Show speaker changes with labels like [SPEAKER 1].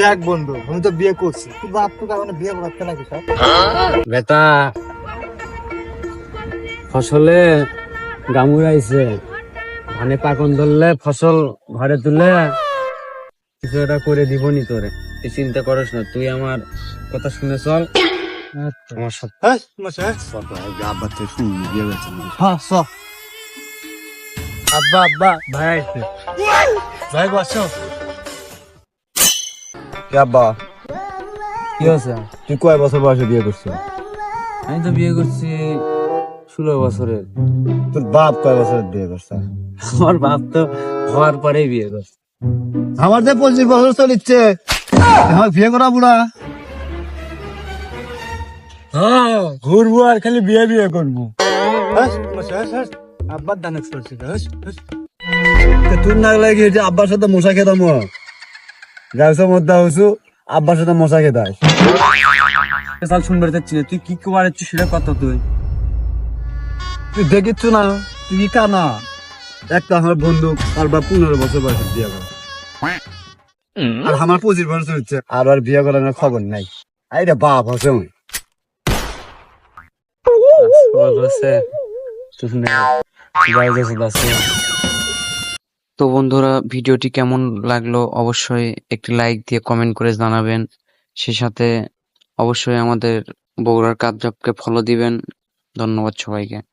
[SPEAKER 1] দেখ বন্ধু আমি তো বিয়ে করছি। তুই বাপ তো কারণে বিয়ে করাতে নাকি সব?
[SPEAKER 2] বেটা ফসলে গামুরাইছে ধানে পাকন ধরলে ফসল ঘরে তুলে কিছু একটা করে দিবনি তোরে। তুই চিন্তা করিস না তুই আমার কথা শুনে চল। আমার সাথে
[SPEAKER 1] হ্যাঁ মশা
[SPEAKER 2] আব্বা তুই শুনবি বিয়ে করছি
[SPEAKER 1] হ্যাঁ স আব্বা আব্বা ভাই আইছে। ভাই বসো
[SPEAKER 2] আব্বা
[SPEAKER 3] কি হয়েছে?
[SPEAKER 2] তুই কয় বছর বয়সে বিয়ে করছিস?
[SPEAKER 3] আমি তো বিয়ে করছি ষোলো বছরের।
[SPEAKER 2] তোর বাপ কয় বছর বিয়ে করছে?
[SPEAKER 3] আমার বাপ তো হওয়ার পরেই বিয়ে করছে।
[SPEAKER 2] আমার যে পঁচিশ বছর চলিচ্ছে আমার বিয়ে করা বুড়া
[SPEAKER 1] হ্যাঁ।
[SPEAKER 2] ঘুরবো আর খালি বিয়ে বিয়ে করব।
[SPEAKER 1] হ্যাঁ আব্বার
[SPEAKER 2] তুই না লাগে যে আব্বার সাথে মশা খেতাম মধ্যে হইছু আব্বার সাথে মশা খেতাম
[SPEAKER 3] সাল শুনবার তুই কি করে সেটা তুই?
[SPEAKER 2] তুই না, তুই কি কানা? একটা আমার বন্ধু আর বা পনেরো বছর বয়সে বিয়ে করে। আর আমার পঁচিশ বছর হচ্ছে, আর আর বিয়ে করার খবর নাই। আইরে বাপ হচ্ছে ওই
[SPEAKER 4] তো বন্ধুরা, ভিডিওটি কেমন লাগল অবশ্যই একটি লাইক দিয়ে কমেন্ট করে জানাবেন। সে সাথে অবশ্যই আমাদের বগুড়ার কাপজাপকে ফলো দিবেন। ধন্যবাদ সবাইকে।